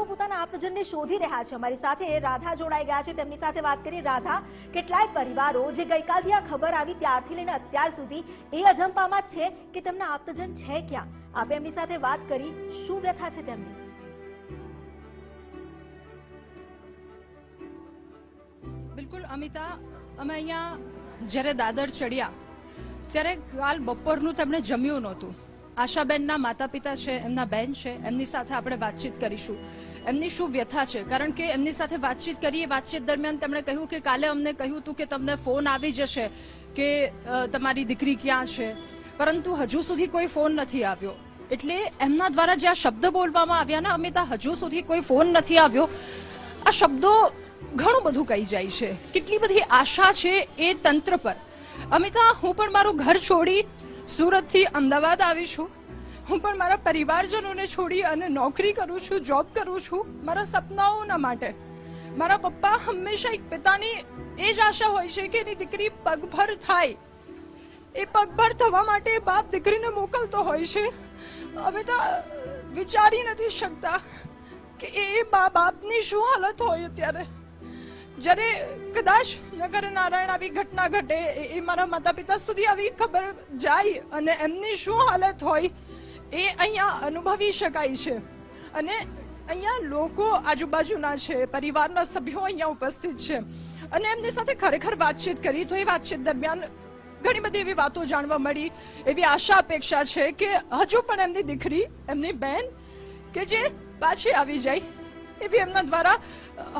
લોકો પોતાના આપ્તજનને શોધી રહ્યા છે. અમારી સાથે રાધા જોડાઈ ગયા છે. તેમની સાથે વાત કરી રાધા, કેટલાય પરિવારો જે ગઈકાલથી આ ખબર આવી ત્યારથી લઈને અત્યાર સુધી એ અજંપામાં છે કે તેમના આપ્તજન છે ક્યાં? આપે એમની સાથે વાત કરી. શું વ્યથા છે તેમની? બિલકુલ, અમિતા. અમે અહીંયા જ્યારે દાદર ચડ્યા, ત્યારે કાલ બપોરનું તેમને જમ્યું નહોતું. આશાબેનના માતા પિતા છે, એમના બેન છે, એમની સાથે આપણે વાતચીત કરીશું. એમની શું વ્યથા છે? કારણ કે એમની સાથે વાતચીત કરીએ, વાતચીત દરમિયાન તેમણે કહ્યું કે કાલે અમને કહ્યું હતું કે તમને ફોન આવી જશે કે તમારી દીકરી ક્યાં છે? પરંતુ હજુ સુધી કોઈ ફોન નથી આવ્યો. એટલે એમના દ્વારા જે આ શબ્દ બોલવામાં આવ્યા ને અમિતા, હજુ સુધી કોઈ ફોન નથી આવ્યો. આ શબ્દો ઘણું બધું કહી જાય છે. કેટલી બધી આશા છે એ તંત્ર પર. અમિતા, હું પણ મારું ઘર છોડી સુરતથી અમદાવાદ આવી છું હું પણ મારા પરિવારજનોને છોડી અને નોકરી કરું છું જોબ કરું છું, મારા સપનાઓના માટે. મારા પપ્પા હંમેશા એક પિતાની એ જ આશા હોય છે કે એની દીકરી પગભર થાય. એ પગભર થવા માટે બાપ દીકરીને મોકલતો હોય છે. હવે તો વિચારી નથી શકતા કે એ બા બાપની શું હાલત હોય અત્યારે. જ્યારે કદાચ નગર નારાયણ આવી ઘટના ઘટે, એ- મારા માતા પિતા સુધી આવી ખબર જાય અને એમની શું હાલત હોય, એ અહીંયા અનુભવી શકાય છે. અને અહીંયા લોકો આજુબાજુના છે, પરિવારના સભ્યો અહીંયા ઉપસ્થિત છે. અને એમની સાથે ખરેખર વાતચીત કરી, તો એ વાતચીત દરમિયાન ઘણી બધી એવી વાતો જાણવા મળી, એવી આશા અપેક્ષા છે કે હજુ પણ એમની દીકરી, એમની બહેન કે જે પાછી આવી જાય એવી એમના દ્વારા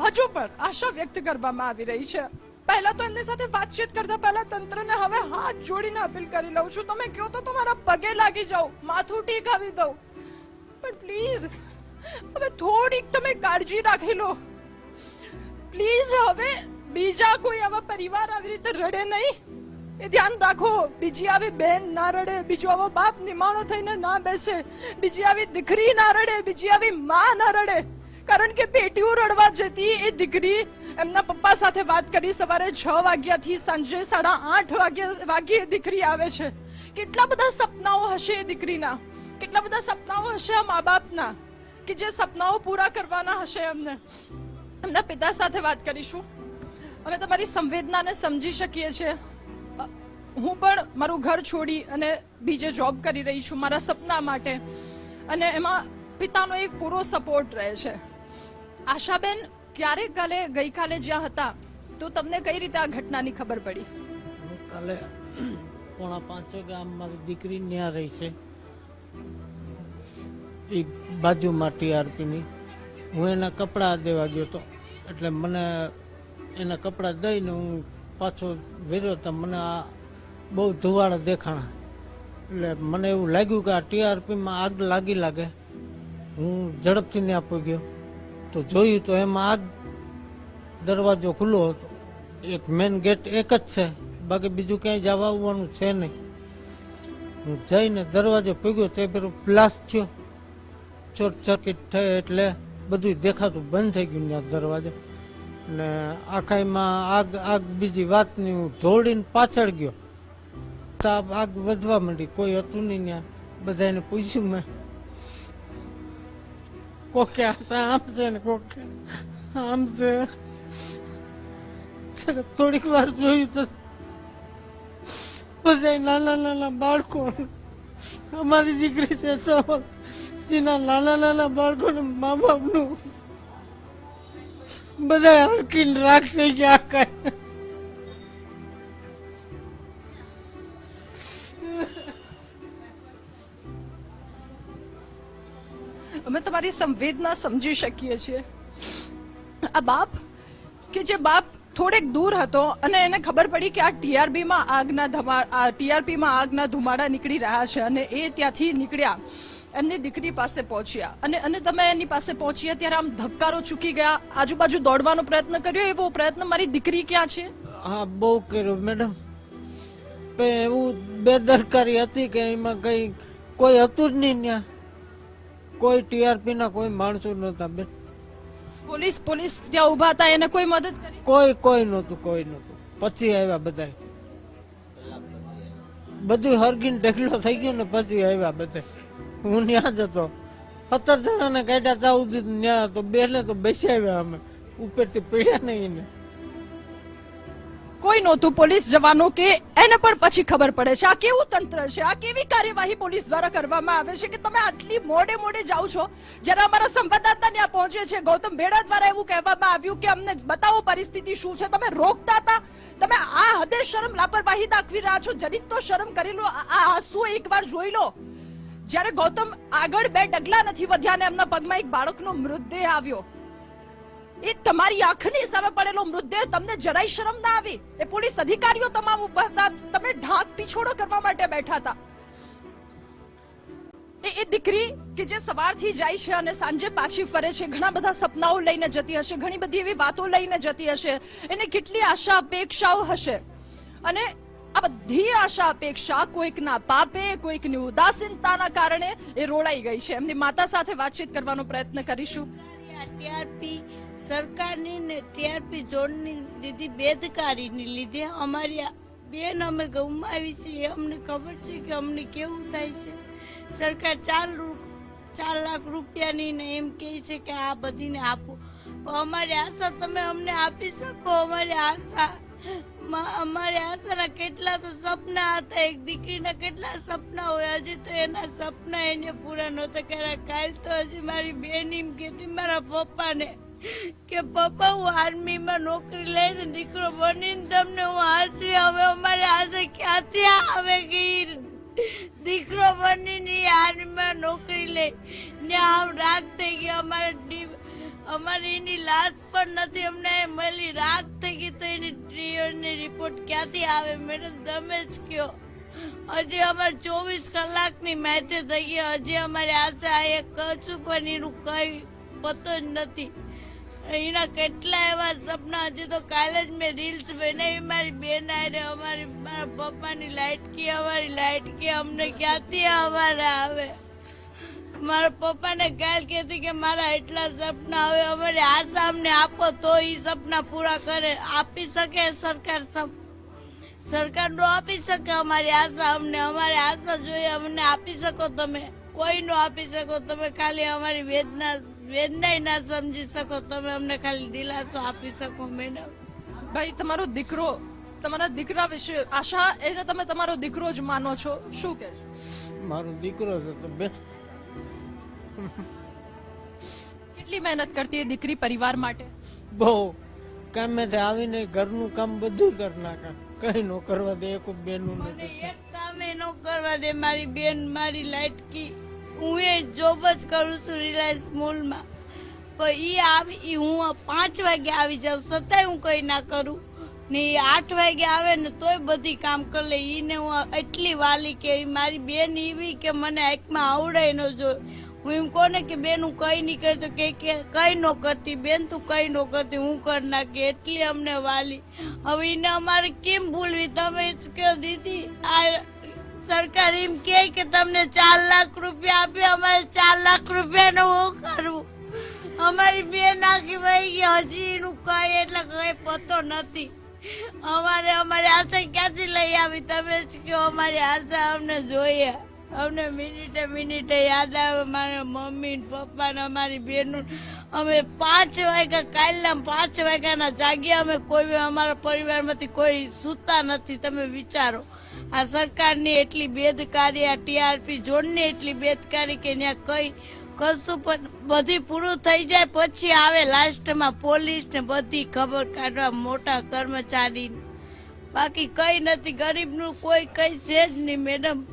હજુ પણ આશા વ્યક્ત કરવામાં આવી રહી છે પહેલા તો એમની સાથે વાતચીત કરતા પહેલા તંત્રને હવે હાથ જોડીને અપીલ કરી લઉં છું તમે કહો તો તમારા પગે લાગી જાઓ માથું ટીકાવી દઉં પણ પ્લીઝ હવે થોડીક તમે કાળજી રાખી લો પ્લીઝ હવે બીજા કોઈ આવા પરિવાર આવી રીતે રડે નહીં એ ધ્યાન રાખો બીજી આવી બેન ના રડે બીજો આવો બાપ નિમાણો થઈને ના બેસે બીજી આવી દીકરી ના રડે બીજી આવી માં ના રડે કારણ કે પેટીઓ રડવા જતી એ દીકરી એમના પપ્પા સાથે વાત કરી સવારે છ વાગ્યાથી સાંજે સાડા આઠ વાગ્યા વાગ્યે દીકરી આવે છે. કેટલા બધા સપનાઓ હશે એ દીકરીના. કેટલા બધા સપનાઓ હશે આ મા બાપના કે જે સપનાઓ પૂરા કરવાના હશે એમને. એમના પિતા સાથે વાત કરીશું. અમે તમારી સંવેદનાને સમજી શકીએ છીએ હું પણ મારું ઘર છોડી અને બીજે જોબ કરી રહી છું મારા સપના માટે. અને એમાં પિતાનો એક પૂરો સપોર્ટ રહે છે. આશાબેન, ક્યારે કાલે ગઈકાલે જ્યાં હતા, તો તમને કઈ રીતે આ ઘટનાની ખબર પડી? કાલે પોણા પાંચ ગામ મારી દીકરી ત્યાં રહી છે. એ બાજુમાં ટીઆરપીની હું એના કપડાં દેવા ગયો હતો એટલે મને એના કપડાં દઈને હું પાછો વેર્યો તો મને આ બહુ ધુવાળા દેખાણા. એટલે મને એવું લાગ્યું કે આ ટીઆરપીમાં આગ લાગી લાગે. હું ઝડપથી ત્યાં પહોંચ્યો. તો જોયું તો એમાં આગ દરવાજો ખુલ્લો હતો. એક મેન ગેટ એક જ છે. બાકી બીજું ક્યાંય જવા આવવાનું છે નહીં. હું જઈને દરવાજો પીગ્યો તે પેલું પ્લાસ થયો. ચોટ સર્કિટ થઈ એટલે બધું દેખાતું બંધ થઈ ગયું ત્યાં દરવાજો. ને આખાઈમાં આગ આગ બીજી વાતની હું દોડીને પાછળ ગયો. તો આગ વધવા માંડી. કોઈ હતું નહીં ત્યાં. બધાને પૂછ્યું મેં. કોકે આમ છે ને કોકે આમ થોડીક વાર જોયું તો બધા નાના નાના બાળકો અમારી દીકરી છે તો જેના નાના નાના બાળકોને મા બાપનું બધા હરકીને રાખ થઈ ગયા કઈ. અમે તમારી સંવેદના સમજી શકીએ છીએ. આ બાપ, કે જે બાપ થોડેક દૂર હતો અને એને ખબર પડી કે આ ટીઆરબીમાં આગના ધમા, આ ટીઆરપી માં આગના ધુમાડા નીકળી રહ્યા છે અને એ ત્યાંથી નીકળ્યા. એમની દીકરી પાસે પહોંચ્યા. અને અને તમે એની પાસે પહોંચ્યા ત્યારે આમ ધબકારો ચૂકી ગયા. આજુબાજુ દોડવાનો પ્રયત્ન કર્યો? એવો પ્રયત્ન મારી દીકરી ક્યાં છે? હા, બહુ કર્યો મેડમ. એવું બેદરકારી હતી કે એમાં કઈ કોઈ હતું જ નહીં ત્યાં. કોઈ ટીઆરપી ના કોઈ માણસો નહોતા બેન. પોલીસ પોલીસ ત્યાં ઊભા હતા એને કોઈ મદદ કરી? કોઈ કોઈ નહોતું કોઈ નહોતું. પછી આવ્યા બધા. બધું હરગીન ઢગલો થઈ ગયો ને પછી આવ્યા બધા. હું ત્યાં જ હતો. સત્તર જણાને કાઢ્યા ત્યાં સુધી ત્યાં તો બેને તો બેસી આવ્યા અમે. ઉપરથી પડ્યા નહીં ને કોઈ નહોતું પોલીસ જવાનું કે એને પણ પછી ખબર પડે છે. આ કેવું તંત્ર છે? આ કેવી કાર્યવાહી પોલીસ દ્વારા કરવામાં આવે છે કે તમે આટલી મોડે મોડે જાઓ છો? જ્યારે અમારા સંવાદદાતા ત્યાં પહોંચે છે. ગૌતમ ભેડા દ્વારા એવું કહેવામાં આવ્યું કે અમને બતાવો પરિસ્થિતિ શું છે? તમે રોકતા હતા. તમે આ હદે શરમ લાપરવાહી દાખવી રહ્યા છો? જરીક તો શરમ કરી લો. આ આંસુ એકવાર જોઈ લો. જ્યારે ગૌતમ આગળ બે ડગલા નથી વધ્યા ને એમના પગમાં એક બાળકનો મૃતદેહ આવ્યો. એ તમારી આંખની સામે પડેલો મૃતદેહ તમને જરાય શરમ ના આવી. એ પોલીસ અધિકારીઓ તમામ ઊભા તમે ઢાંક પીછોડો કરવા માટે બેઠા હતા. એ એ દીકરી કે જે સવારથી જાય છે અને સાંજે પાછી ફરે છે, ઘણા બધા સપનાઓ લઈને જતી હશે, ઘણી બધી એવી વાતો લઈને જતી હશે. એને કેટલી આશા અપેક્ષાઓ હશે? અને આ બધી આશા અપેક્ષા કોઈકના પાપે, કોઈકની ઉદાસીનતાના કારણે એ રોડાઈ ગઈ છે. એમની માતા સાથે વાતચીત કરવાનો પ્રયત્ન કરીશું. સરકારની ને ટીઆરપી જોડની દીધી બેદકારીની લીધે અમારી બેન અમે ગુમાવી છે એ અમને ખબર છે કે અમને કેવું થાય છે. સરકાર ચાર ચાર લાખ રૂપિયાની ને એમ કહે છે કે આ બધીને આપો. અમારી આશા તમે અમને આપી શકો. અમારી આશા અમારી આશાના કેટલા તો સપના હતા. એક દીકરીના કેટલા સપના હોય. હજી તો એના સપના એને પૂરા નહોતા કર્યા. કાલ તો હજી મારી બેન એમ કહેતી, મારા પપ્પાને કે પપ્પા, હું આર્મીમાં નોકરી લઈને દીકરો બનીને તમને હું હાંસવી હવે અમારે આશે ક્યાંથી આવે ગઈ દીકરો બનીને આર્મીમાં નોકરી લઈ ને આમ રાગ થઈ ગઈ, અમારે અમારે એની લાશ પણ નથી, અમને મળી રાગ થઈ ગઈ તો એની ડીઓની રિપોર્ટ ક્યાંથી આવે? મેડમ, તમે જ કયો હજી અમારે ચોવીસ કલાકની માહિતી થઈ ગઈ. હજી અમારી આશા એ કશું પણ એનું કઈ પતો જ નથી. એના કેટલા એવા સપના હજી તો કાલે જ મેં રીલ્સ બનાવી. મારી બેન આરે અમારી, મારા પપ્પાની લાઇટ કી, અમારી લાઇટ કી, અમને ક્યાંથી અમારે આવે? મારા પપ્પાને કાલ કહેતી કે મારા એટલા સપના હવે અમારી આશા અમને આપો તો એ સપના પૂરા કરે. આપી શકે સરકાર સરકાર નો આપી શકે અમારી આશા, અમને અમારી આશા જોઈએ, અમને આપી શકો તમે. કોઈ નો આપી શકો તમે, ખાલી અમારી વેદના વેદના ના સમજી શકો તમે અમને ખાલી દિલાસો આપી શકો મેડમ ભાઈ તમારો દીકરો તમારા દીકરા વિશે આશા એને તમે તમારો દીકરો જ માનો છો. શું કે મારો દીકરો છે તો બે. કેટલી મહેનત કરતી એ દીકરી પરિવાર માટે? બહુ. કામેથી આવીને ઘરનું કામ બધું કરી નાખે. કઈ નો કરવા દે એક બેનું મને નથી એક કામે ન કરવા દે મારી બેન મારી લાટકી. હું એ જોબ જ કરું છું રિલાયન્સ મોલમાં પણ એ આવી હું પાંચ વાગે આવી જાઉં છતાંય હું કંઈ ના કરું. ને એ આઠ વાગે આવે ને તોય બધી કામ કરી લે. એને હું એટલી વાલી કે મારી બેન એવી કે મને એકમાં આવડાય ન જો હું એમ કોને કે બેન હું કંઈ નહીં કરતો, કે કંઈ ન કરતી. બેન તું કંઈ ન કરતી, હું કરી નાખી. એટલી અમને વાલી. હવે એને અમારે કેમ ભૂલવી? તમે જ કહો દીદી. આ સરકાર એમ કહે કે તમને ચાર લાખ રૂપિયા આપે, અમારે ચાર લાખ રૂપિયાનું હું કરવું અમારી બેન આખી વહી ગઈ, હજી એનું કઈ એટલે કઈ પતો નથી. અમારે, અમારી આશા ક્યાંથી લઈ આવી? તમે જ કહો, અમારી આશા અમને જોઈએ. અમને મિનિટે મિનિટે યાદ આવે, મારા મમ્મી પપ્પા ને અમારી બેન અમે પાંચ વાગ્યા, કાલના પાંચ વાગ્યાના જાગ્યા, અમે કોઈ, અમારા પરિવારમાંથી કોઈ સૂતા નથી, તમે વિચારો. આ સરકારની એટલી બેદકારી, આ ટીઆરપી જોડની એટલી બેદકારી કે ત્યાં કઈ કશું પણ બધી પૂરું થઈ જાય, પછી આવે લાસ્ટમાં પોલીસને બધી ખબર કાઢવા મોટા કર્મચારી. બાકી કઈ નથી, ગરીબનું કોઈ કઈ છે જ નહીં, મેડમ.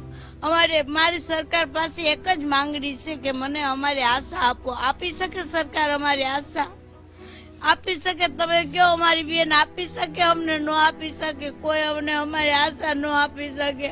અમારે, મારી સરકાર પાસે એક જ માંગણી છે કે મને અમારી આશા આપો. આપી શકે સરકાર અમારી આશા? આપી શકે? તમે કયો અમારી બેન આપી શકે, અમને ન આપી શકે, કોઈ અમને અમારી આશા ન આપી શકે.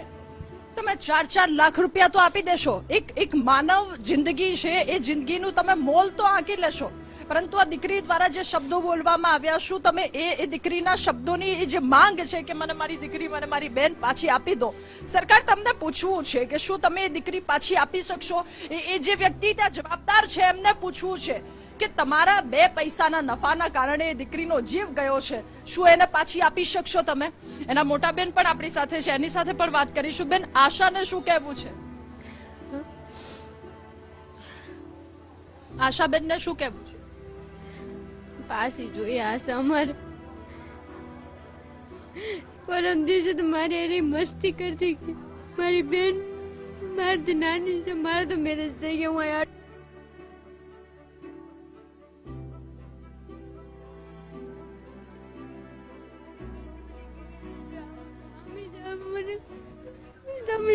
તમે ચાર ચાર લાખ રૂપિયા તો આપી દેશો. એક એક માનવ જિંદગી છે, એ જિંદગીનું તમે મોલ તો આંકી લેશો. પરંતુ આ દીકરી દ્વારા જે શબ્દો બોલવામાં આવ્યા, શું તમે એ એ દીકરીના શબ્દોની એ જે માંગ છે કે મને મારી દીકરી, મને મારી બેન પાછી આપી દો? સરકાર તમને પૂછવું છે કે શું તમે એ દીકરી પાછી આપી શકશો? એ જે વ્યક્તિ ત્યાં જવાબદાર છે, એમને પૂછવું છે. કે તમારા બે પૈસાના નફાના કારણે એ દીકરીનો જીવ ગયો છે? શું એને પાછી આપી શકશો તમે? એના મોટા બેન પણ આપણી સાથે છે. એની સાથે પણ વાત કરીશું. બેન, આશાને શું કહેવું છે? આશાબેનને શું કહેવું છે? પાછી જોઈએ આશા અમારે. પરમ દિવસે તો મારી એની મસ્તી કરતી ગઈ. મારી બેન મારાથી નાની છે. મારે તો મેરેજ થઈ ગયા હું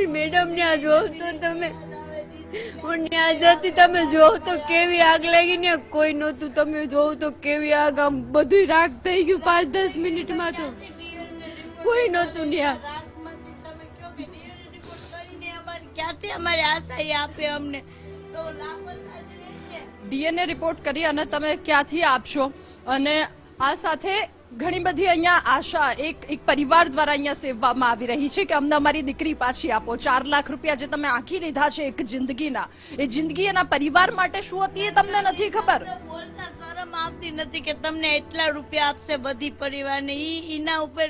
અહીંયા મેડમ ને આ જોવ તો તમે? હું ત્યાં જતી તમે જોવ તો કેવી આગ લાગી ને કોઈ નહોતું. તમે જોવ તો કેવી આગ આમ બધું રાગ થઈ ગયું પાંચ દસ મિનિટમાં તો. કોઈ નહોતું અમારે ક્યાંથી અમારી આશા એ આપે અમને? તો ડીએનએ રિપોર્ટ કરી અને તમે ક્યાંથી આપશો? અને આ સાથે ઘણી બધી અહીંયા આશા, એક એક પરિવાર દ્વારા અહીંયા સેવવામાં આવી રહી છે કે અમને અમારી દીકરી પાછી આપો. ચાર લાખ રૂપિયા જે તમે આંખી લીધા છે એક જિંદગીના, એ જિંદગી એના પરિવાર માટે શું હતી એ તમને નથી ખબર? બોલતા શરમ આવતી નથી કે તમને એટલા રૂપિયા આપશે બધી પરિવારને. ઈ એના ઉપર